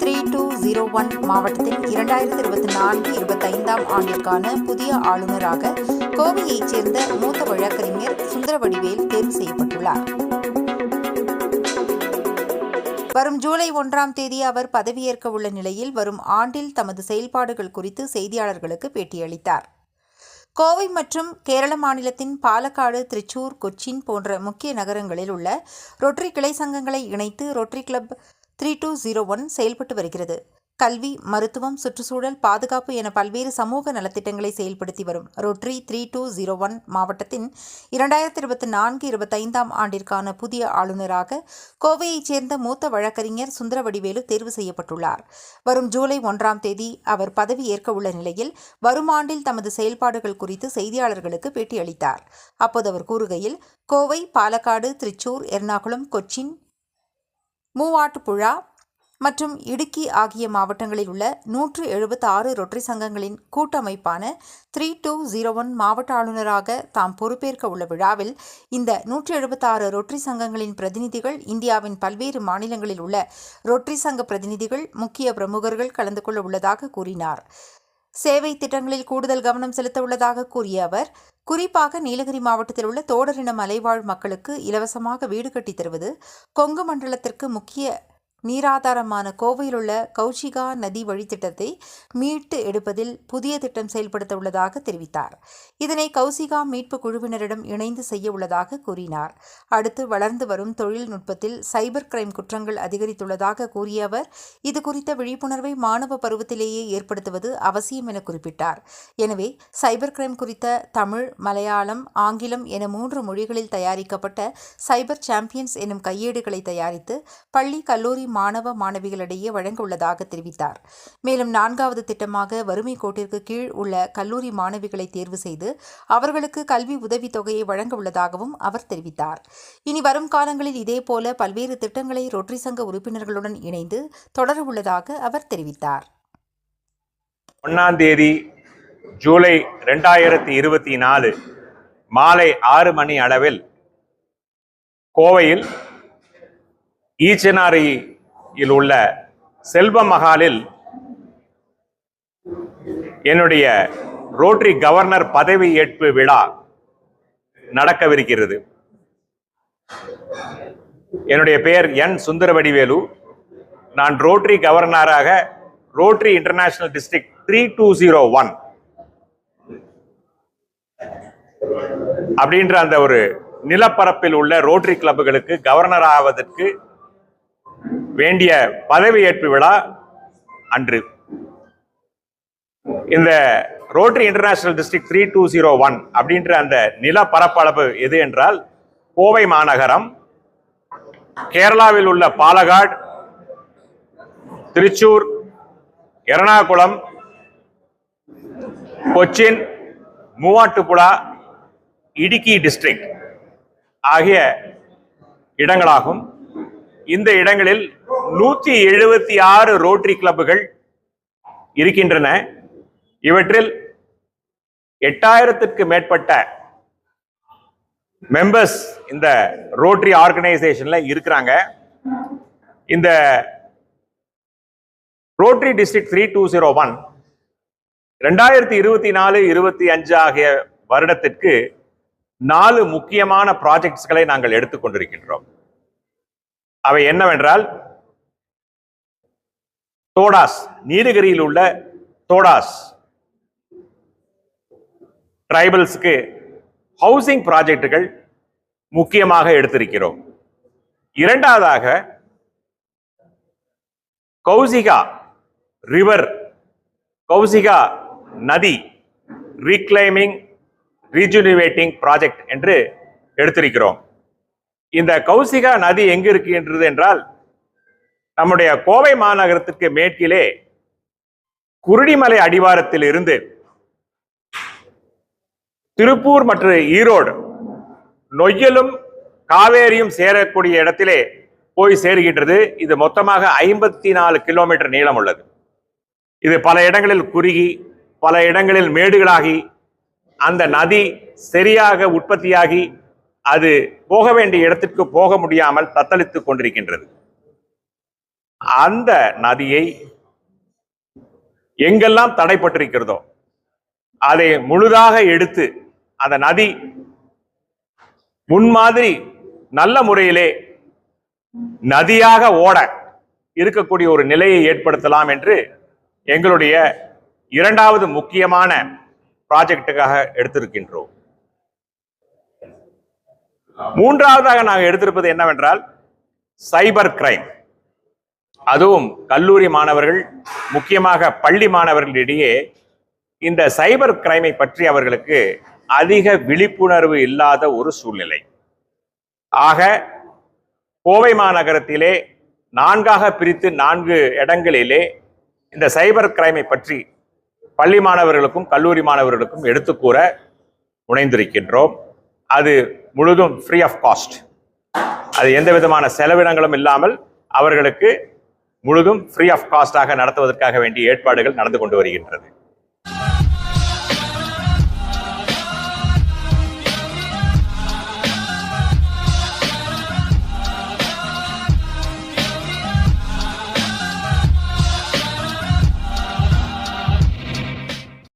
Three two zero one மாவட்டத்தில் இரண்டாயிரத்தி இருபத்தி நான்கு இருபத்தைந்தாம் ஆண்டிற்கான புதிய ஆளுநராக கோவையைச் சேர்ந்த மூத்த வழக்கறிஞர் சுந்தரவடிவேல் தேர்வு செய்யப்பட்டுள்ளார். வரும் ஜூலை ஒன்றாம் தேதி அவர் பதவியேற்க உள்ள நிலையில் வரும் ஆண்டில் தமது செயல்பாடுகள் குறித்து செய்தியாளர்களுக்கு பேட்டியளித்தார். கோவை மற்றும் கேரள மாநிலத்தின் பாலக்காடு திருச்சூர் கொச்சின் போன்ற முக்கிய நகரங்களில் உள்ள ரொட்டரி கிளை சங்கங்களை இணைத்து rotary club three two zero one செயல்பட்டு வருகிறது. கல்வி மருத்துவம் சுற்றுச்சூழல் பாதுகாப்பு என பல்வேறு சமூக நலத்திட்டங்களை செயல்படுத்தி வரும் rotary three two zero one மாவட்டத்தின் இரண்டாயிரத்தி இருபத்தி நான்கு இருபத்தைந்தாம் ஆண்டிற்கான புதிய ஆளுநராக கோவையைச் சேர்ந்த மூத்த வழக்கறிஞர் சுந்தரவடிவேலு தேர்வு செய்யப்பட்டுள்ளார். வரும் ஜூலை ஒன்றாம் தேதி அவர் பதவி உள்ள நிலையில் வரும் ஆண்டில் தமது செயல்பாடுகள் குறித்து செய்தியாளர்களுக்கு பேட்டியளித்தார். அப்போது அவர் கூறுகையில் கோவை பாலக்காடு திருச்சூர் எர்ணாகுளம் கொச்சின் மூவாட்டுப்புழா மற்றும் இடுக்கி ஆகிய மாவட்டங்களில் உள்ள நூற்று எழுபத்தி ஆறு ரொட்டரி சங்கங்களின் கூட்டமைப்பான த்ரீ டூ ஜீரோ ஒன் மாவட்ட ஆளுநராக தாம் பொறுப்பேற்க உள்ள விழாவில் இந்த நூற்று எழுபத்தாறு ரொட்டரி சங்கங்களின் பிரதிநிதிகள் இந்தியாவின் பல்வேறு மாநிலங்களில் உள்ள ரொட்டரி சங்க பிரதிநிதிகள் முக்கிய பிரமுகர்கள் கலந்து கொள்ள உள்ளதாக கூறினார். சேவை திட்டங்களில் கூடுதல் கவனம் செலுத்த உள்ளதாக கூறிய அவர் குறிப்பாக நீலகிரி மாவட்டத்தில் உள்ள தோடரின மலைவாழ் மக்களுக்கு இலவசமாக வீடு கட்டித் தருவது கொங்கு மண்டலத்திற்கு முக்கிய நீராதாரமான கோவையில் உள்ள கௌஷிகா நதி வழித்திட்டத்தை மீட்டு எடுப்பதில் புதிய திட்டம் செயல்படுத்த உள்ளதாக தெரிவித்தார். இதனை கௌசிகா மீட்பு குழுவினரிடம் இணைந்து செய்ய உள்ளதாக கூறினார். அடுத்து வளர்ந்து வரும் தொழில்நுட்பத்தில் சைபர் கிரைம் குற்றங்கள் அதிகரித்துள்ளதாக கூறிய அவர் இது குறித்த விழிப்புணர்வை மாணவ பருவத்திலேயே ஏற்படுத்துவது அவசியம் என குறிப்பிட்டார். எனவே சைபர் கிரைம் குறித்த தமிழ் மலையாளம் ஆங்கிலம் என மூன்று மொழிகளில் தயாரிக்கப்பட்ட சைபர் சாம்பியன்ஸ் எனும் கையேடுகளை தயாரித்து பள்ளி கல்லூரி மாணவ மாணவிகளிடையே வழங்க உள்ளதாக தெரிவித்தார். மேலும் நான்காவது திட்டமாக வறுமை கோட்டிற்கு கீழ் உள்ள கல்லூரி மாணவிகளை தேர்வு செய்து அவர்களுக்கு கல்வி உதவித் தொகையை வழங்க உள்ளதாகவும் அவர் தெரிவித்தார். இனி வரும் காலங்களில் இதேபோல பல்வேறு திட்டங்களை ரொட்டரி சங்க உறுப்பினர்களுடன் இணைந்து தொடர உள்ளதாக அவர் தெரிவித்தார். ஒன்னாம் தேதி ஜூலை ரெண்டாயிரத்தி இருபத்தி நாலு மாலை ஆறு மணி அளவில் கோவையில் இல் உள்ள செல்வ மகாலில் என்னுடைய ரோட்டரி கவர்னர் பதவி ஏற்பு விழா நடக்கவிருக்கிறது. என்னுடைய பெயர் என். சுந்தரவடிவேலு. நான் ரோட்டரி கவர்னராக rotary international district three two zero one. அப்படின்ற அந்த ஒரு நிலப்பரப்பில் உள்ள ரோட்டரி கிளப்புகளுக்கு கவர்னர் ஆவதற்கு வேண்டிய பதவியேற்பு விழா அன்று. இந்த rotary international district three two zero one அப்படின்ற அந்த நில பரப்பளவு எது என்றால் கோவை மாநகரம் கேரளாவில் உள்ள பாலகாட் திருச்சூர் எர்ணாகுளம் கொச்சின் மூவாட்டுப்புழா இடுக்கி டிஸ்ட்ரிக்ட் ஆகிய இடங்களாகும். இந்த இடங்களில் நூத்தி எழுபத்தி ஆறு ரோட்டரி கிளப்புகள் இருக்கின்றன. இவற்றில் எட்டாயிரத்திற்கு மேற்பட்ட மெம்பர்ஸ் இந்த ரோட்டரி ஆர்கனைசேஷன்ல இருக்கிறாங்க. இந்த rotary district three two zero one ரெண்டாயிரத்தி இருபத்தி நாலு இருபத்தி அஞ்சு ஆகிய வருடத்திற்கு நாலு முக்கியமான ப்ராஜெக்ட்ஸ்களை நாங்கள் எடுத்துக்கொண்டிருக்கின்றோம் அவை என்னவென்றால் தோடாஸ் நீலகிரியில் உள்ள தோடாஸ் டிரைபல்ஸுக்கு ஹவுசிங் ப்ராஜெக்டுகள் முக்கியமாக எடுத்திருக்கிறோம். இரண்டாவதாக கௌசிகா ரிவர் கௌசிகா நதி ரீக்ளைமிங் ரீஜுனிவேட்டிங் ப்ராஜெக்ட் என்று எடுத்திருக்கிறோம். இந்த கௌசிகா நதி எங்கு இருக்கின்றது என்றால் நம்முடைய கோவை மாநகரத்திற்கு மேற்கிலே குருடிமலை அடிவாரத்தில் இருந்து திருப்பூர் மற்றும் ஈரோடு நொய்யலும் காவேரியும் சேரக்கூடிய இடத்திலே போய் சேருகின்றது. இது மொத்தமாக ஐம்பத்தி நாலு கிலோமீட்டர் நீளம் உள்ளது. இது பல இடங்களில் குறுகி பல இடங்களில் மேடுகளாகி அந்த நதி சரியாக உற்பத்தியாகி அது போக வேண்டிய இடத்திற்கு போக முடியாமல் தத்தளித்துக் கொண்டிருக்கின்றது. அந்த நதியை எங்கெல்லாம் தடைப்பட்டிருக்கிறதோ அதை முழுதாக எடுத்து அந்த நதி முன்மாதிரி நல்ல முறையிலே நதியாக ஓட இருக்கக்கூடிய ஒரு நிலையை ஏற்படுத்தலாம் என்று எங்களுடைய இரண்டாவது முக்கியமான ப்ராஜெக்டுக்காக எடுத்திருக்கின்றோம். மூன்றாவதாக நாங்கள் எடுத்திருப்பது என்னவென்றால் சைபர் கிரைம் அதுவும் கல்லூரி மாணவர்கள் முக்கியமாக பள்ளி மாணவர்களிடையே இந்த சைபர் கிரைமை பற்றி அவர்களுக்கு அதிக விழிப்புணர்வு இல்லாத ஒரு சூழ்நிலை. ஆக கோவை மாநகரத்திலே நான்காக பிரித்து நான்கு இடங்களிலே இந்த சைபர் கிரைமை பற்றி பள்ளி மாணவர்களுக்கும் கல்லூரி மாணவர்களுக்கும் எடுத்துக்கூற முனைந்திருக்கின்றோம். அது முழுதும் ஃப்ரீ ஆஃப் காஸ்ட் அது எந்த விதமான செலவினங்களும் இல்லாமல் அவர்களுக்கு முழுதும் ஃப்ரீ ஆஃப் காஸ்டாக நடத்துவதற்காக வேண்டிய ஏற்பாடுகள் நடந்து கொண்டு வருகின்றது.